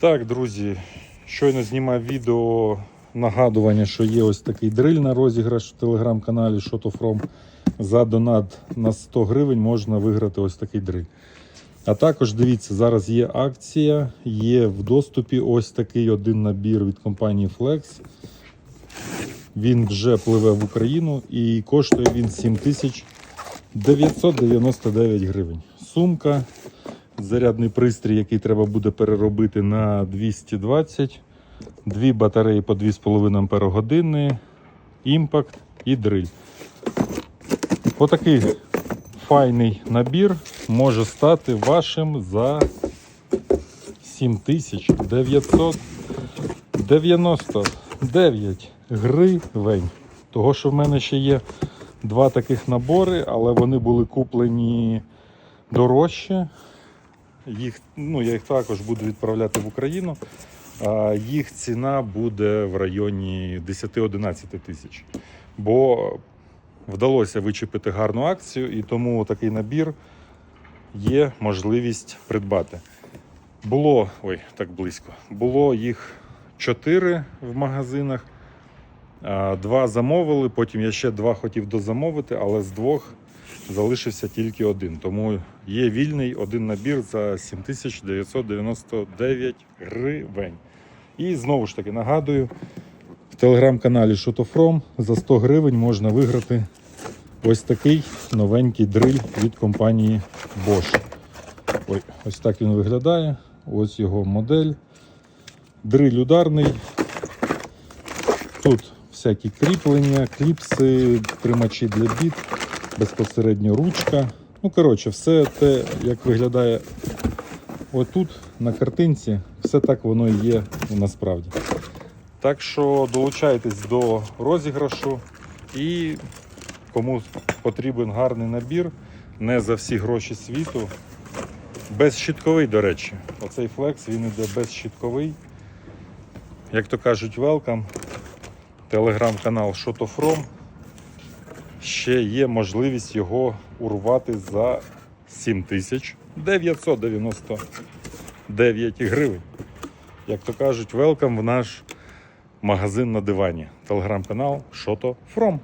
Так, друзі, щойно знімав відео нагадування, що є ось такий дриль на розіграш в телеграм-каналі Shot За донат на 100 гривень можна виграти ось такий дриль. А також дивіться, зараз є акція, є в доступі ось такий один набір від компанії Flex. Він вже пливе в Україну і коштує він 7999 гривень. Сумка, зарядний пристрій, який треба буде переробити на 220, дві батареї по 2,5 Ах, імпакт і дриль. Отакий файний набір може стати вашим за 7999 гривень. Того, що в мене ще є два таких набори, але вони були куплені дорожче. Їх, ну, я їх також буду відправляти в Україну. А їх ціна буде в районі 10-11 тисяч. Бо вдалося вичепити гарну акцію, і тому такий набір є можливість придбати. Було, ой, так близько. Було їх 4 в магазинах. Два замовили, потім я ще два хотів дозамовити, але з двох залишився тільки один. Тому є вільний один набір за 7999 гривень. І знову ж таки нагадую, в телеграм-каналі Shotofrom за 100 гривень можна виграти ось такий новенький дриль від компанії Bosch. Ой, ось так він виглядає. Ось його модель. Дриль ударний. Тут всякі кріплення, кліпси, тримачі для біт, безпосередньо ручка. Ну, коротше, все те, як виглядає отут на картинці, все так воно і є насправді. Так що долучайтесь до розіграшу і кому потрібен гарний набір, не за всі гроші світу. Безщітковий, до речі. Оцей флекс він іде безщітковий. Як то кажуть, welcome. Телеграм-канал Shotofrom. Ще є можливість його урвати за 7999 гривень. Як то кажуть, welcome в наш магазин на дивані. Телеграм-канал Shotofrom.